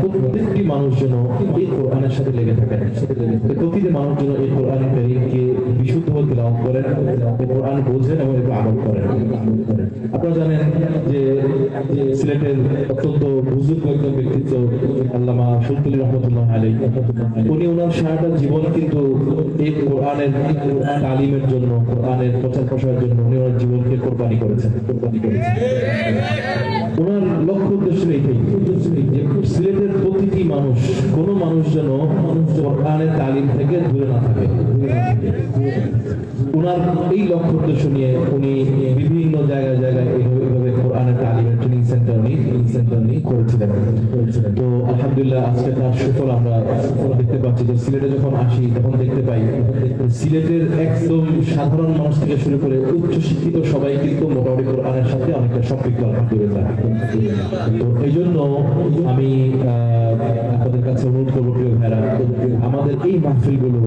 প্রত্যেকটি মানুষ যেন এই কোরআনের সাথে লেগে থাকেন প্রতিটি মানুষ যেন এই কোরআন কারীমকে বিশুদ্ধ হতে লাভ করেন কোরআন বোঝেন এবং এগুলো আমল করেন। আপনারা জানেন যে সিলেটের অত্যন্ত বুজুর্গ একজন ব্যক্তিত্ব, আল্লামা সুলতুলি রহমতুল্লাহ আলী উনি ওনার সারাটা জীবন কিন্তু এই কোরআনের তালিমের জন্য, কোরআনের প্রচার প্রসারের জন্য উনি ওনার জীবনকে কোরবানি করেছেন কোরবানি করেছেন। ওনার লক্ষ্য উদ্দেশ্য এইটাই যে সিলেটের প্রতিটি মানুষ কোনো মানুষ যেন কোরআনের তালিম থেকে দূরে না থাকে। ওনার এই লক্ষ্য উদ্দেশ্য নিয়ে উনি বিভিন্ন জায়গায় জায়গায় এইভাবে কোরআনের তালিমের ট্রেনিং সেন্টার উনি ট্রেনিং সেন্টার উনি করেছিলেন। তো আলহামদুলিল্লাহ আজকে তার সুফল আমরা দেখতে পাচ্ছি যে সিলেটে যখন আসি তখন দেখতে পাই সিলেটের একদম সাধারণ মানুষ থেকে শুরু করে উচ্চ শিক্ষিত সবাই কিন্তু মোটামুটি কোরআনের সাথে অনেকটা সম্পৃক্ত আলহামদুলিল্লাহ তো এই জন্য আমি আহ, আপনাদের কাছে অনুরোধ করব প্রিয় ভাইরা আমাদের এই মাহফিলগুলো,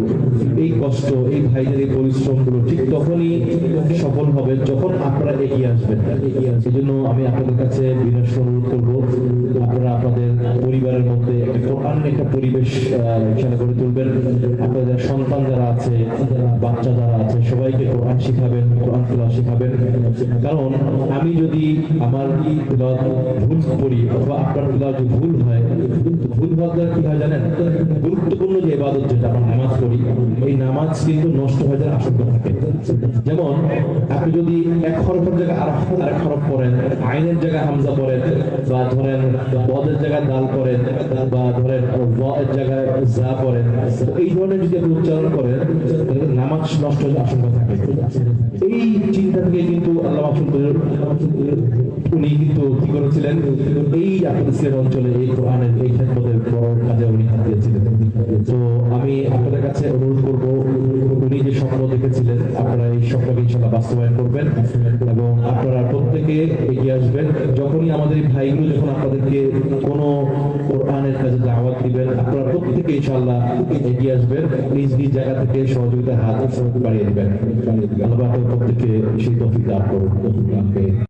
এই কষ্ট, এই ভাইদের এই পরিশ্রমগুলো ঠিক তখনই সফল হবে যখন আপনারা এগিয়ে আসবেন। এই জন্য আমি আপনাদের কাছে বিনষ্ট অনুরোধ একটা একটা পরিবেশ এখানে গড়ে তুলবেন। আপনাদের সন্তান যারা আছে বাচ্চা যারা আছে, সবাইকে কোরআন শিখাবেন, কোরআন তোলা শিখাবেন। কারণ আমি যদি আমার ভুল করি অথবা আপনার যদি ভুল হয় ভুল হওয়ার কি হয় জানেন? গুরুত্বপূর্ণ ইবাদত যেটা আমরা নামাজ পড়ি এই নামাজ কিন্তু নষ্ট হয়ে যাওয়ার আশঙ্কা থাকে। যেমন, আপনি যদি এক হরফের জায়গায় আর আরেক হরফ পড়েন, আইনের জায়গায় হামজা পড়েন, বা ধরেন বদের জায়গায় দাল পড়েন, বা ধরেন এর জায়গায় যা পড়েন এই ধরনের যদি আপনি উচ্চারণ করেন নামাজ নষ্ট হওয়ার আশঙ্কা থাকে। এই চিন্তা থেকে কিন্তু আল্লাহ উনি কিন্তু কি করেছিলেন? এই আপনাদের অঞ্চলে এই কোরআনের এই ক্ষেত্রে বড় কাজে উনি হাত দিয়েছিলেন। তো আমি আপনাদের কাছে অনুরোধ করব, উনি যে স্বপ্ন দেখেছিলেন, আপনারা এই স্বপ্নকে ইনশাল্লাহ বাস্তবায়ন করবেন এবং আপনারা প্রত্যেকে এগিয়ে আসবেন। যখনই আমাদের ভাইগুলো যখন আপনাদেরকে কোনো কোরআনের কাজে দাওয়াত দিবেন, আপনারা প্রত্যেকে ইনশাল্লাহ এগিয়ে আসবেন, নিজ নিজ জায়গা থেকে সহযোগিতার হাত বাড়িয়ে দিবেন। আল্লাহ আপনাদের প্রত্যেককে সেই তফিক দান করুন।